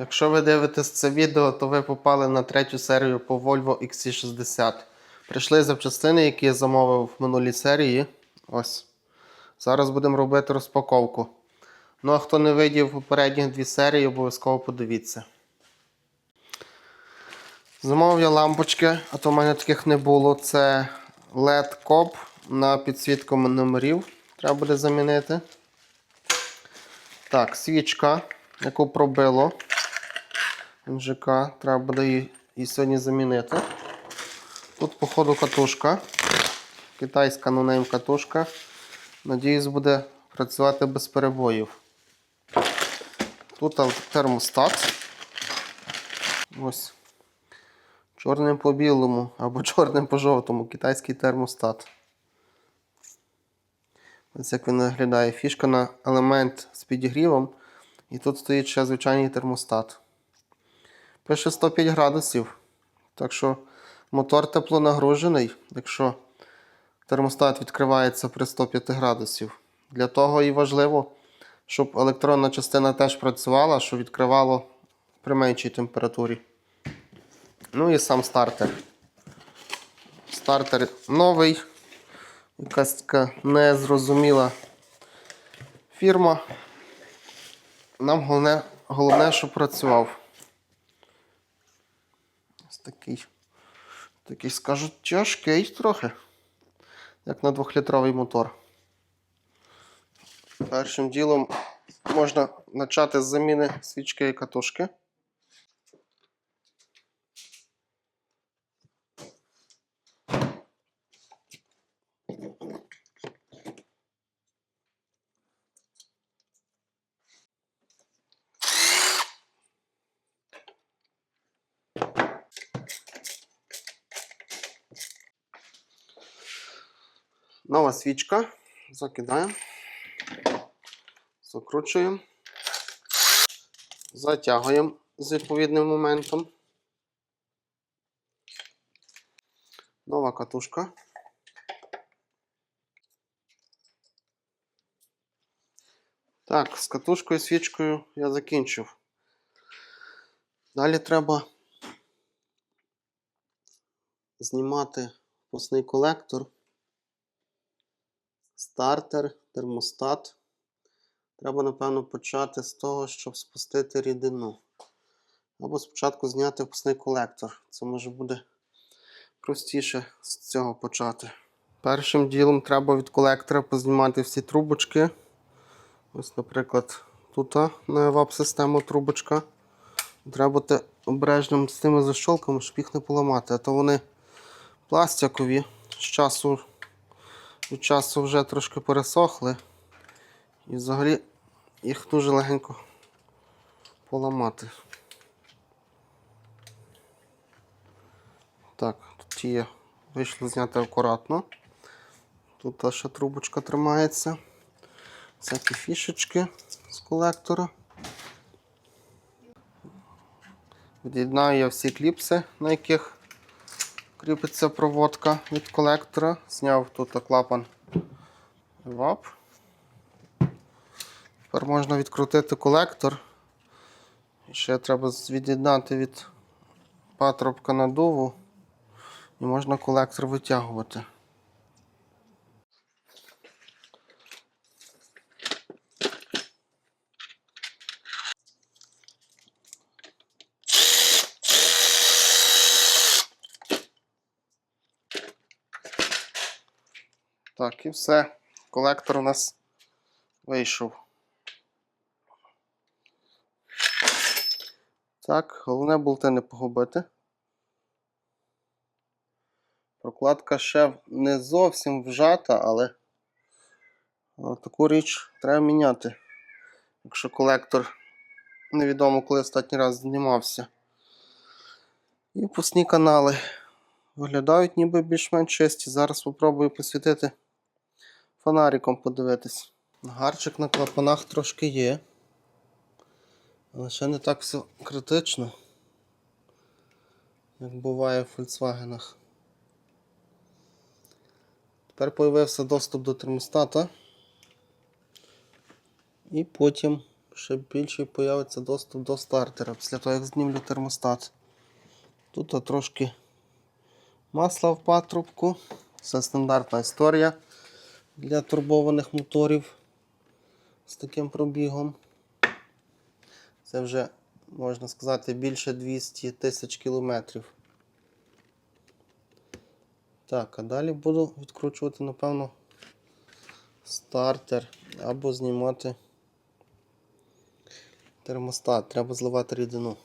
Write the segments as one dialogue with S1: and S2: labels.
S1: Якщо ви дивитесь це відео, то ви попали на третю серію по Volvo XC60. Прийшли запчастини, які я замовив в минулій серії. Ось. Зараз будемо робити розпаковку. Ну а хто не видів попередні дві серії, обов'язково подивіться. Замовив я лампочки, а то в мене таких не було. Це LED коп на підсвітку номерів. Треба буде замінити. Так, свічка, яку пробило. МЖК. Треба буде її, сьогодні замінити. Тут, походу, катушка. Китайська нонейм катушка. Надіюсь, буде працювати без перебоїв. Тут термостат. Ось. Чорним по білому або чорним по жовтому. Китайський термостат. Ось як він виглядає. Фішка на елемент з підігрівом. І тут стоїть ще звичайний термостат. Пише 105 градусів. Так що мотор тепло нагружений, якщо термостат відкривається при 105 градусів. Для того і важливо, щоб електронна частина теж працювала, що відкривало при меншій температурі. Ну і сам стартер. Стартер новий. Якась така незрозуміла фірма. Нам головне, головне, щоб працював. Такий, такий, скажу, тяжкий трохи, як на двохлітровий мотор. Першим ділом можна почати з заміни свічки і катушки. Нова свічка. Закидаємо. Закручуємо. Затягуємо з відповідним моментом. Нова катушка. Так, з катушкою, свічкою я закінчив. Далі треба знімати пусний колектор стартер, термостат. Треба, напевно, почати з того, щоб спустити рідину. Або спочатку зняти впускний колектор. Це може буде простіше з цього почати. Першим ділом треба від колектора познімати всі трубочки. Ось, наприклад, тут на вап-систему трубочка. Треба бути обережним з тими защолками, щоб їх не поламати. А то вони пластикові з часу від часу вже трошки пересохли. І взагалі їх дуже легенько поламати. Так, тут є, вийшло зняти акуратно. Тут та ще трубочка тримається. Всякі фішечки з колектора. Від'єднаю я всі кліпси, на яких кріпиться проводка від колектора. Зняв тут клапан ВАП. Тепер можна відкрутити колектор. І ще треба від'єднати від патрубка надуву. І можна колектор витягувати. Так, і все. Колектор у нас вийшов. Так, головне болти не погубити. Прокладка ще не зовсім вжата, але але таку річ треба міняти. Якщо колектор невідомо коли останній раз знімався. І пусні канали виглядають ніби більш-менш чисті. Зараз спробую посвітити фонариком подивитись. Гарчик на клапанах трошки є. Але ще не так все критично, як буває в Volkswagen. Тепер появився доступ до термостата. І потім ще більший появиться доступ до стартера після того, як знімлю термостат. Тут трошки масла в патрубку. Це стандартна історія для турбованих моторів з таким пробігом. Це вже, можна сказати, більше 200 тисяч кілометрів. Так, а далі буду відкручувати, напевно, стартер або знімати термостат. Треба зливати рідину.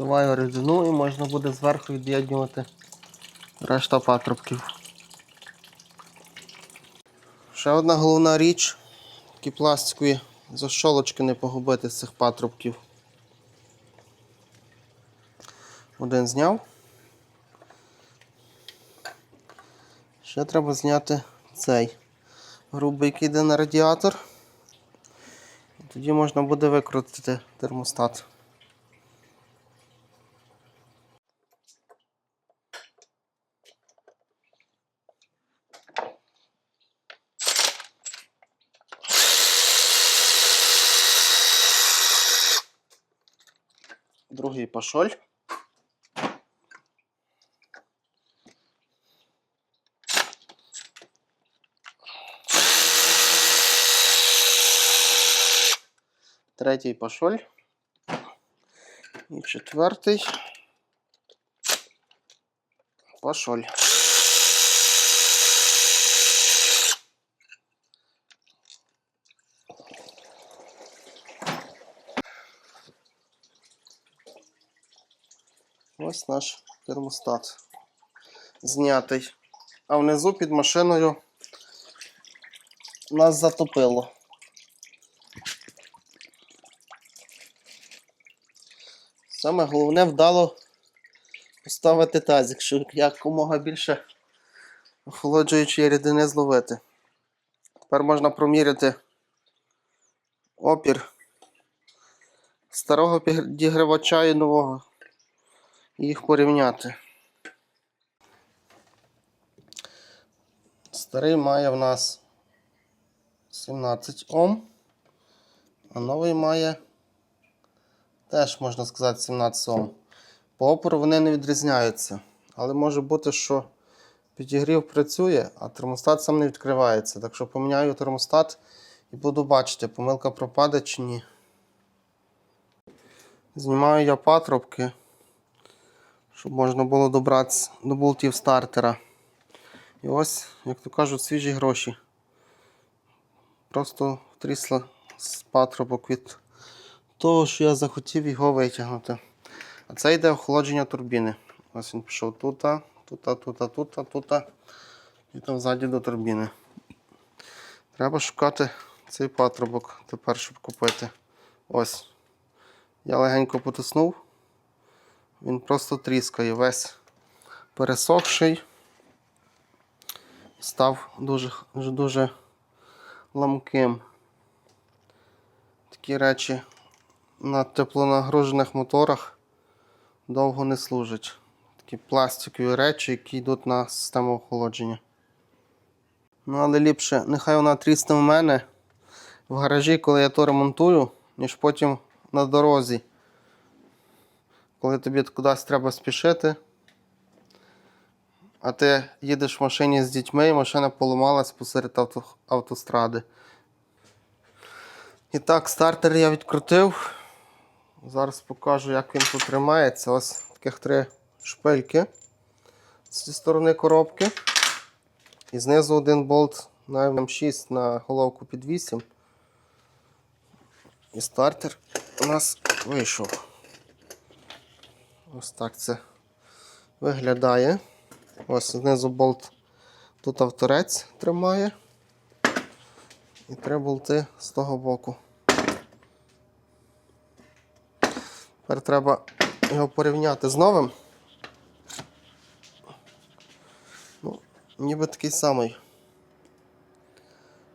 S1: Зливаю рідину і можна буде зверху від'єднувати решта патрубків. Ще одна головна річ, такі пластикові защолочки не погубити з цих патрубків. Один зняв. Ще треба зняти цей грубий, який йде на радіатор. Тоді можна буде викрутити термостат. Пашоль. Третій пашоль. І четвертий. Пашоль. Ось наш термостат знятий. А внизу під машиною нас затопило. Саме головне вдало поставити тазик, щоб якомога більше охолоджуючої рідини зловити. Тепер можна проміряти опір старого підігрівача і нового і їх порівняти. Старий має в нас 17 Ом, а новий має теж, можна сказати, 17 Ом. По опору вони не відрізняються. Але може бути, що підігрів працює, а термостат сам не відкривається. Так що поміняю термостат і буду бачити, помилка пропаде чи ні. Знімаю я патрубки щоб можна було добратися до болтів стартера. І ось, як то кажуть, свіжі гроші. Просто трісла з патрубок від того, що я захотів його витягнути. А це йде охолодження турбіни. Ось він пішов тут, тут, тут, тут, тут, і там ззаді до турбіни. Треба шукати цей патрубок тепер, щоб купити. Ось. Я легенько потиснув. Він просто тріскає весь пересохший. Став дуже дуже ламким. Такі речі на теплонагружених моторах довго не служать. Такі пластикові речі, які йдуть на систему охолодження. Ну, але ліпше, нехай вона трісне в мене в гаражі, коли я то ремонтую, ніж потім на дорозі коли тобі кудись треба спішити, а ти їдеш в машині з дітьми і машина поламалась посеред авто, автостради. І так, стартер я відкрутив. Зараз покажу, як він тут тримається. Ось таких три шпильки зі сторони коробки. І знизу один болт на М6 на головку під 8. І стартер у нас вийшов. Ось так це виглядає. Ось знизу болт тут авторець тримає. І три болти з того боку. Тепер треба його порівняти з новим. Ну, Ніби такий самий.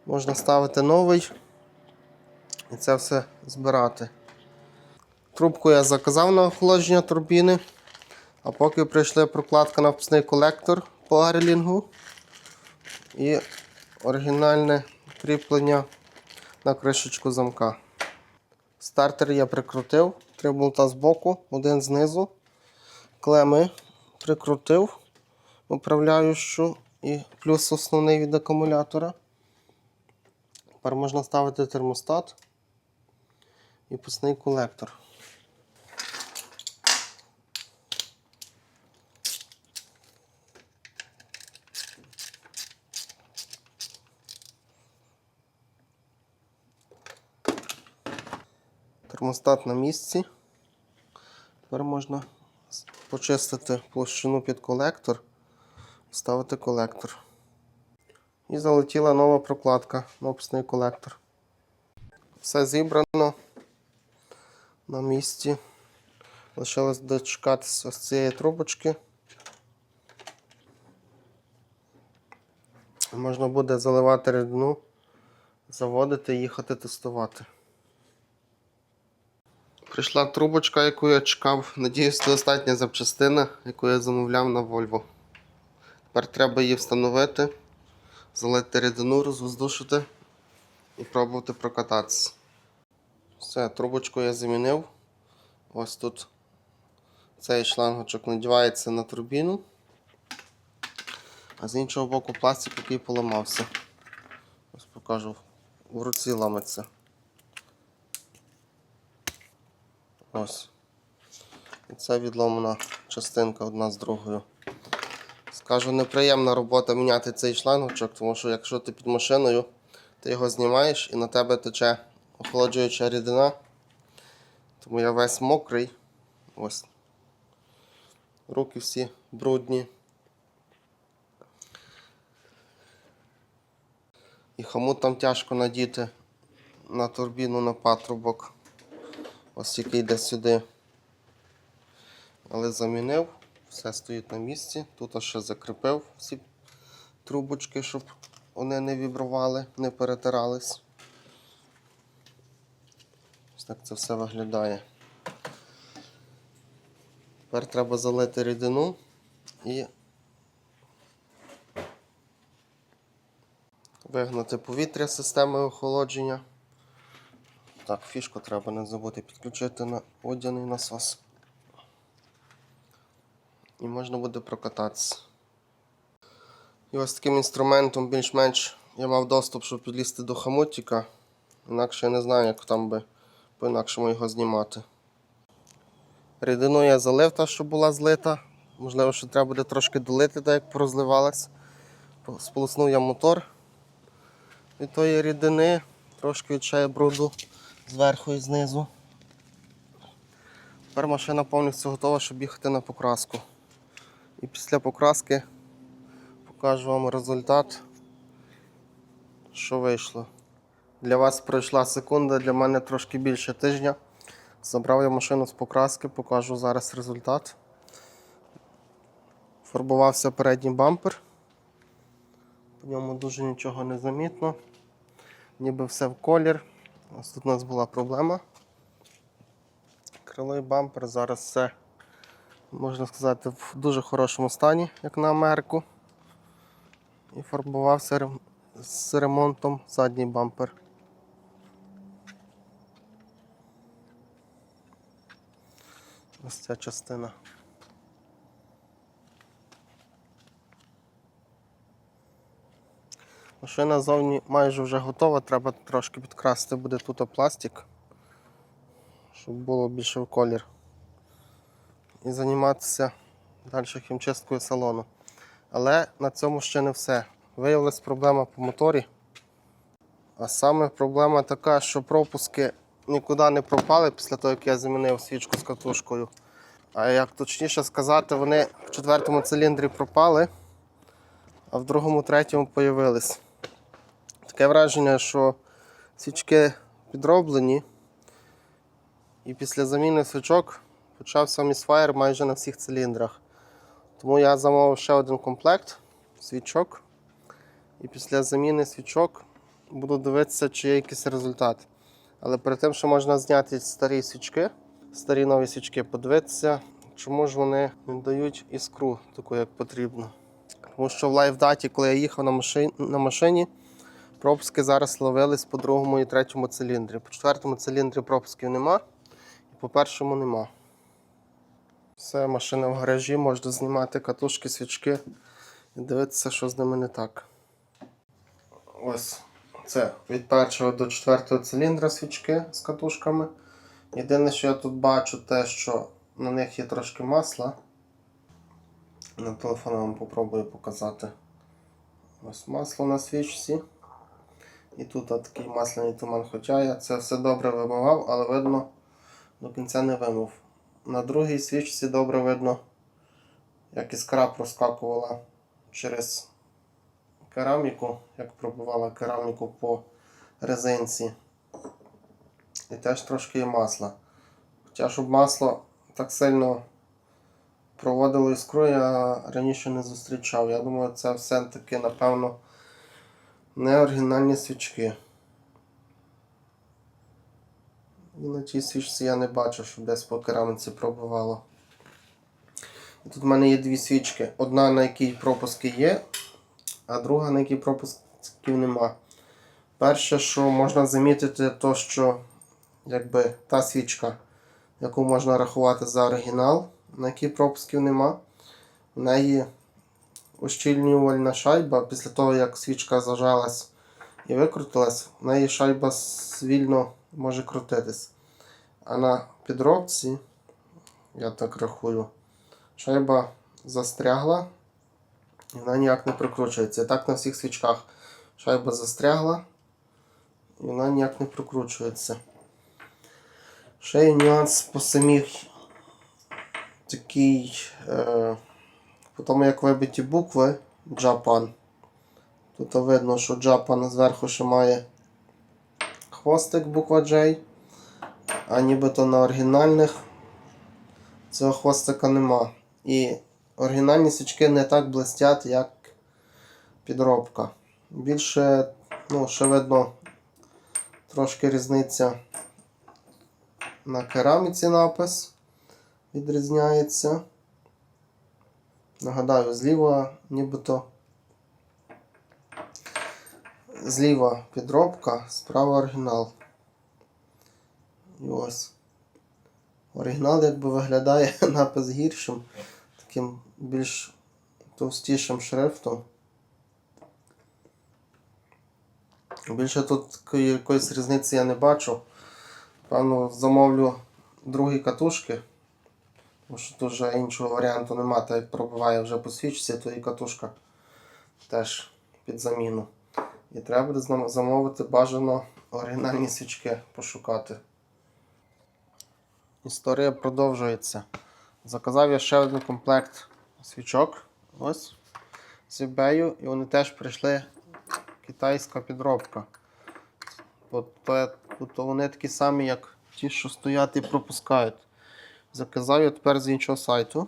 S1: Можна ставити новий і це все збирати. Трубку я заказав на охолодження турбіни. А поки прийшла прокладка на впускний колектор, по гарлінгу і оригінальне кріплення на кришечку замка. Стартер я прикрутив, три болта з боку, один знизу. Клеми прикрутив управляючу і плюс основний від акумулятора. Тепер можна ставити термостат і пусний колектор. Термостат на місці. Тепер можна почистити площину під колектор, вставити колектор. І залетіла нова прокладка на описний колектор. Все зібрано на місці. Лишилось дочекатися ось цієї трубочки. Можна буде заливати рідину, заводити їхати тестувати. Прийшла трубочка, яку я чекав. Надіюсь, це остання запчастина, яку я замовляв на Volvo. Тепер треба її встановити, залити рідину, розвоздушити і пробувати прокататися. Все, трубочку я замінив. Ось тут цей шлангочок надівається на турбіну, а з іншого боку пластик, який поламався. Ось покажу, в руці ламиться. Ось. І це відломана частинка одна з другою. Скажу, неприємна робота міняти цей шлангочок, тому що якщо ти під машиною, ти його знімаєш і на тебе тече охолоджуюча рідина. Тому я весь мокрий. Ось. Руки всі брудні. І хомут там тяжко надіти на турбіну на патрубок. Ось який йде сюди. Але замінив, все стоїть на місці. Тут ще закріпив всі трубочки, щоб вони не вібрували, не перетирались. Ось так це все виглядає. Тепер треба залити рідину і вигнати повітря системи охолодження. Так, фішку треба не забути підключити на водяний насос. І можна буде прокататися. І ось таким інструментом більш-менш я мав доступ, щоб підлізти до хамутика. Інакше я не знаю, як там би по-інакшому його знімати. Рідину я залив та, що була злита. Можливо, що треба буде трошки долити, так як порозливалась. Сполоснув я мотор від тої рідини, трошки від чаю бруду зверху і знизу. Тепер машина повністю готова, щоб їхати на покраску. І після покраски покажу вам результат, що вийшло. Для вас пройшла секунда, для мене трошки більше тижня. Забрав я машину з покраски, покажу зараз результат. Фарбувався передній бампер. По ньому дуже нічого не замітно. Ніби все в колір. Ось тут у нас була проблема. Крило і бампер зараз все, можна сказати, в дуже хорошому стані, як на Америку. І фарбувався з ремонтом задній бампер. Ось ця частина. Машина зовні майже вже готова, треба трошки підкрасти буде тут пластик, щоб було більше в колір. І займатися далі хімчисткою салону. Але на цьому ще не все. Виявилась проблема по моторі. А саме проблема така, що пропуски нікуди не пропали після того, як я замінив свічку з катушкою. А як точніше сказати, вони в четвертому циліндрі пропали, а в другому, третьому появились. Таке враження, що свічки підроблені, і після заміни свічок почався місфаєр майже на всіх циліндрах. Тому я замовив ще один комплект свічок. І після заміни свічок буду дивитися, чи є якийсь результат. Але перед тим, що можна зняти старі свічки, старі нові свічки, подивитися, чому ж вони не дають іскру таку, як потрібно. Тому що в лайфдаті, коли я їхав на машині, на машині пропуски зараз ловились по другому і третьому циліндрі. По четвертому циліндрі пропусків нема, і по першому нема. Все, машина в гаражі, можна знімати катушки, свічки і дивитися, що з ними не так. Ось це від першого до четвертого циліндра свічки з катушками. Єдине, що я тут бачу, те, що на них є трошки масла. На телефоні вам попробую показати. Ось масло на свічці. І тут такий масляний туман. Хоча я це все добре вимивав, але видно, до кінця не вимив. На другій свічці добре видно, як іскра проскакувала через кераміку, як пробивала кераміку по резинці. І теж трошки є масла. Хоча щоб масло так сильно проводило іскру, я раніше не зустрічав. Я думаю, це все-таки, напевно, не оригінальні свічки. І на тій свічці я не бачу, що десь по кераміці пробивало. І тут в мене є дві свічки. Одна, на якій пропуски є, а друга, на якій пропусків нема. Перше, що можна замітити, то що якби та свічка, яку можна рахувати за оригінал, на якій пропусків нема, в неї ущільнювальна шайба після того, як свічка зажалась і викрутилась, в неї шайба вільно може крутитись. А на підробці, я так рахую, шайба застрягла і вона ніяк не прикручується. Так на всіх свічках шайба застрягла і вона ніяк не прикручується. Ще є нюанс по самих такий, е, тому як вибиті букви Japan. Тут видно, що Japan зверху ще має хвостик буква J, а нібито на оригінальних цього хвостика нема. І оригінальні свічки не так блистять, як підробка. Більше, ну, ще видно трошки різниця на кераміці напис відрізняється. Нагадаю, зліва нібито зліва підробка, справа оригінал. І ось. Оригінал якби виглядає напис гіршим, таким більш товстішим шрифтом. Більше тут якоїсь різниці я не бачу. Певно, замовлю другі катушки. Тому що вже іншого варіанту немає, так як пробиває вже по свічці, то і катушка теж під заміну. І треба буде замовити бажано оригінальні свічки пошукати. Історія продовжується. Заказав я ще один комплект свічок. Ось. З eBay, і вони теж прийшли китайська підробка. От, то, то вони такі самі, як ті, що стоять і пропускають. Заказав я тепер з іншого сайту.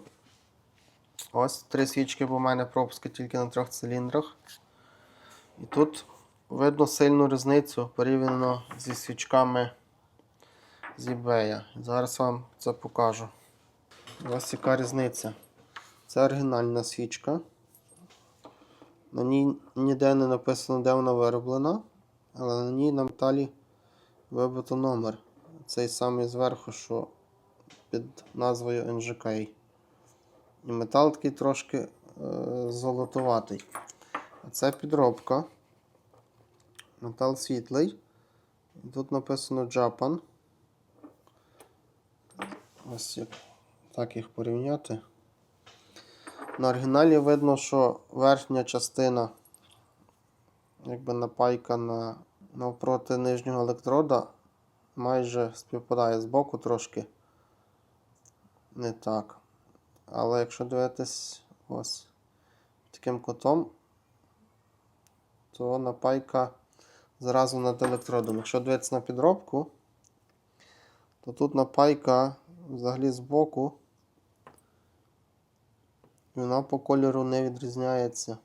S1: Ось три свічки, бо в мене пропуски тільки на трьох циліндрах. І тут видно сильну різницю порівняно зі свічками з eBay. Зараз вам це покажу. Ось яка різниця. Це оригінальна свічка. На ній ніде не написано, де вона вироблена, але на ній на металі вибито номер. Цей самий зверху, що під назвою NGK. І метал такий трошки е, золотоватий. А це підробка. Метал світлий. Тут написано Japan. Ось як так їх порівняти. На оригіналі видно, що верхня частина, якби напайка на, навпроти нижнього електрода, майже співпадає з боку трошки. Не так. Але якщо дивитись ось таким кутом, то напайка зразу над електродом. Якщо дивитися на підробку, то тут напайка взагалі з боку. І вона по кольору не відрізняється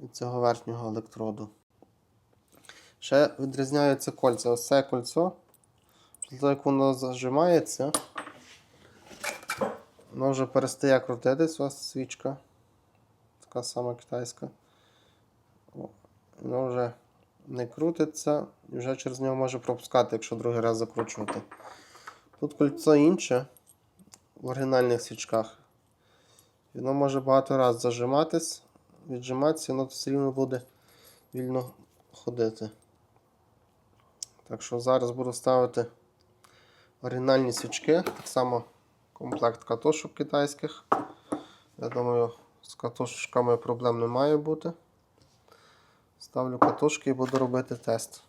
S1: від цього верхнього електроду. Ще відрізняються кольця. Ось це кольцо. Як воно зажимається, воно вже перестає крутитись, ось свічка. Така сама китайська. О, Воно вже не крутиться і вже через нього може пропускати, якщо другий раз закручувати. Тут кольцо інше в оригінальних свічках. Воно може багато разів зажиматись, віджиматися, воно все рівно буде вільно ходити. Так що зараз буду ставити оригінальні свічки. Так само комплект катушок китайських. Я думаю, з катушками проблем не має бути. Ставлю катушки і буду робити тест.